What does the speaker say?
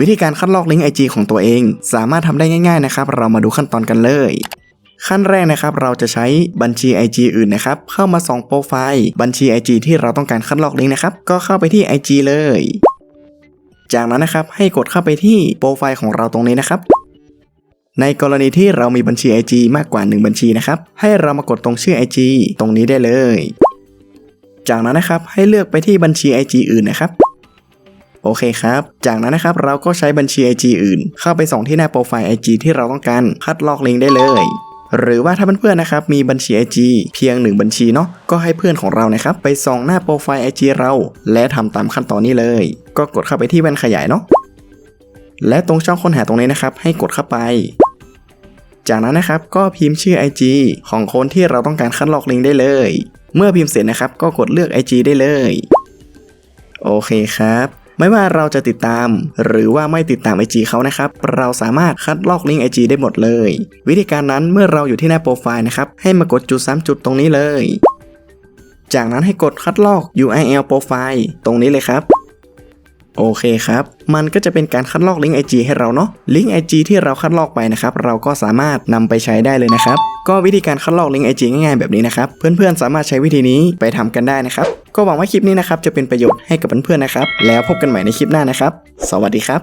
วิธีการคัดลอกลิงก์ IG ของตัวเอง สามารถทำได้ง่ายๆนะครับ เรามาดูขั้นตอนกันเลย ขั้นแรกนะครับ เราจะใช้บัญชี IG อื่นนะครับ เข้ามาส่องโปรไฟล์บัญชี IG ที่เราต้องการคัดลอกลิงก์นะครับ ก็เข้าไปที่ IG เลย จากนั้นนะครับให้กดเข้าไปที่โปรไฟล์ของเราตรงนี้นะครับในกรณีที่เรามีบัญชี IG มากกว่า 1 บัญชีนะครับ ให้เรามากดตรงชื่อ IG ตรงนี้ได้เลย จากนั้นนะครับให้เลือกไปที่บัญชี IG อื่นนะครับ โอเคครับ จากนั้นนะครับเราก็ใช้บัญชี IG อื่น เข้าไปส่องที่หน้าโปรไฟล์ IG ที่เราต้องการคัดลอกลิงก์ได้เลยหรือว่าถ้าเพื่อนๆนะครับมีบัญชี IG เพียงหนึ่งบัญชีเนาะก็ให้เพื่อนของเรานะครับไปส่องหน้าโปรไฟล์ IG เรา และทำตามขั้นตอนนี้เลย ก็กดเข้าไปที่แว่นขยายเนาะและตรงช่องค้นหาตรงนี้นะครับ ให้กดเข้าไป จากนั้นนะครับก็พิมพ์ชื่อ IG ของคนที่เราต้องการคัดลอกลิงก์ได้เลย เมื่อพิมพ์เสร็จนะครับ ก็กดเลือก IG ได้เลย โอเคครับ ไม่ว่าเราจะติดตาม หรือว่าไม่ติดตาม IG เขานะครับ เราสามารถคัดลอกลิงก์ IG ได้หมดเลย วิธีการนั้นเมื่อเราอยู่ที่หน้าโปรไฟล์นะครับ ให้มากดจุด 3 จุดตรงนี้เลย จากนั้นให้กดคัดลอก URL โปรไฟล์ตรงนี้เลยครับโอเคครับ มันก็จะเป็นการคัดลอกลิงก์ IG ให้เราเนาะ ลิงก์ IG ที่เราคัดลอกไปนะครับ เราก็สามารถนำไปใช้ได้เลยนะครับ ก็วิธีการคัดลอกลิงก์ IG ง่ายๆแบบนี้นะครับ เพื่อนๆสามารถใช้วิธีนี้ไปทำกันได้นะครับ ก็หวังว่าคลิปนี้นะครับจะเป็นประโยชน์ให้กับเพื่อนๆนะครับ แล้วพบกันใหม่ในคลิปหน้านะครับ สวัสดีครับ